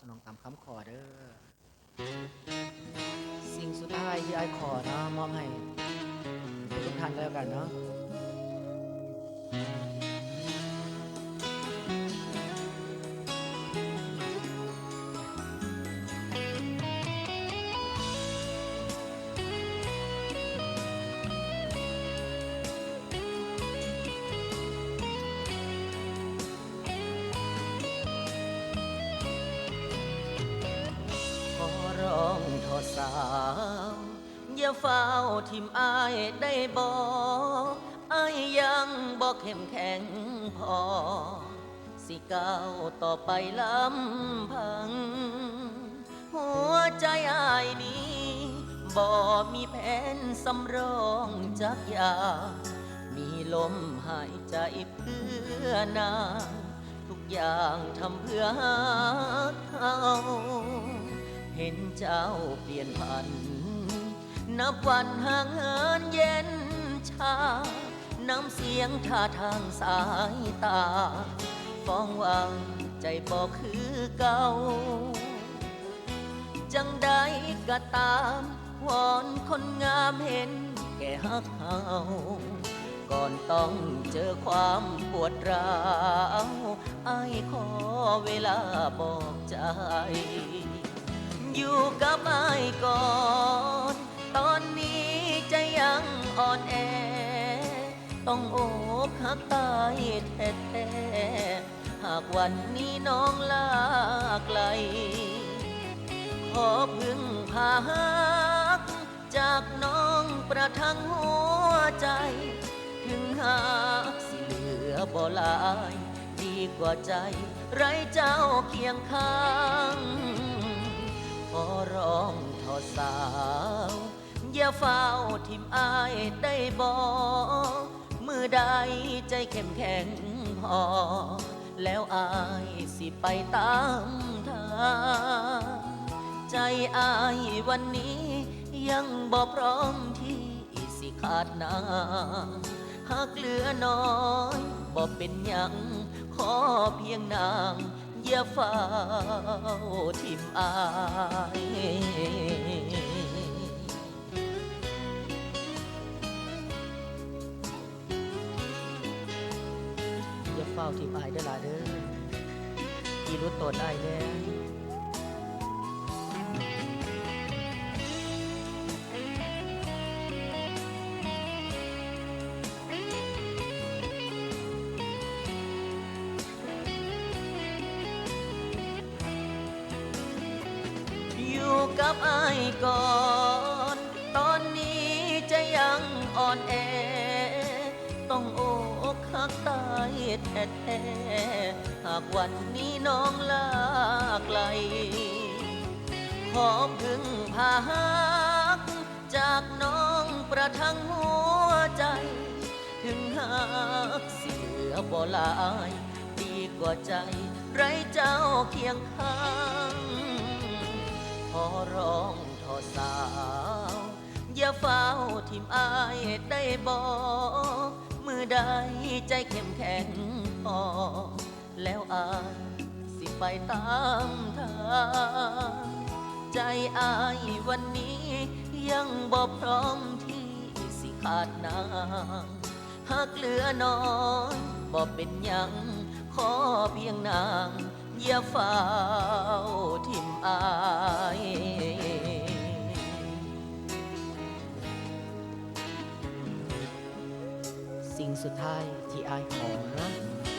สนองตามคำขอเด้อ สิ่งสุดท้ายที่ไอ้ขอเนาะมอบให้ทุกท่านแล้วกันเนาะาวอย่าเฝ้าทิมอายได้บอกอายยังบอกเข้มแข็งพอ สิก้าวต่อไปลำพัง หัวใจอายนี้บ่มีแผนสำรองจักยา มีลมหายใจเพื่อนางทุกอย่างทำเพื่อเขา เห็นเจ้าเปลี่ยนผัน นับวันห่างเหินเย็นชา น้ำเสียงท่าทางสายตา ฟ้องวางใจบอกคือเก่า จังใดก็ตามวอนคนงามเห็นแก่ฮักเฮาก่อนต้องเจอความปวดร้าวไอ้ขอเวลาบอกใจ อยู่กับไอ้ก่อน ตอนนี้ใจะยังอ่อนแอ ต้องโอกหักตายแท้ๆหากวันนี้น้องลาไกล ขอพึ่งพาหัก จากน้องประทังหัวใจ ถึงหากสิเหลือบ่ลาย ดีกว่าใจ ไรเจ้าเคียงข้าง อย่าเฝ้าทิมอายได้บอกมือใดใจเข้มแข็งพอ แล้วอายสิไปตามทางใจอายวันนี้ยังบ่พร้อมที่สิขาดน้ำหากเหลือน้อยบ่เป็นหยังขอเพียงนางอย่าเฝ้าทิมอายาเฝ้าทิมอายเด้อล่ะเด้อพี่รู้ตนอายแล้วอยู่กับไอ้ายก่อน ตอนนี้จะยังอ่อนแอ ต้องโอ กหักตายแท้ๆหากวันนี้น้องลาไกล ขอพึ่งพาหัก จากน้องประทังหัวใจ ถึงหากเหลือบ่ลาย ดีกว่าใจ ไรเจ้าเคียงข้าง ขอร้องทอสาว อย่าเฝ้าทิมอายได้บอก อใดใจเข้มแข็งพอ แล้วอายสิไปตามทางใจอายวันนี้ยังบ่พร้อมที่สิขาดนางหากเหลือน้อยบ่เป็นยังขอเพียงนาง อย่าเฝ้าทิมอาย งสุดท้ายที่อายขอนะ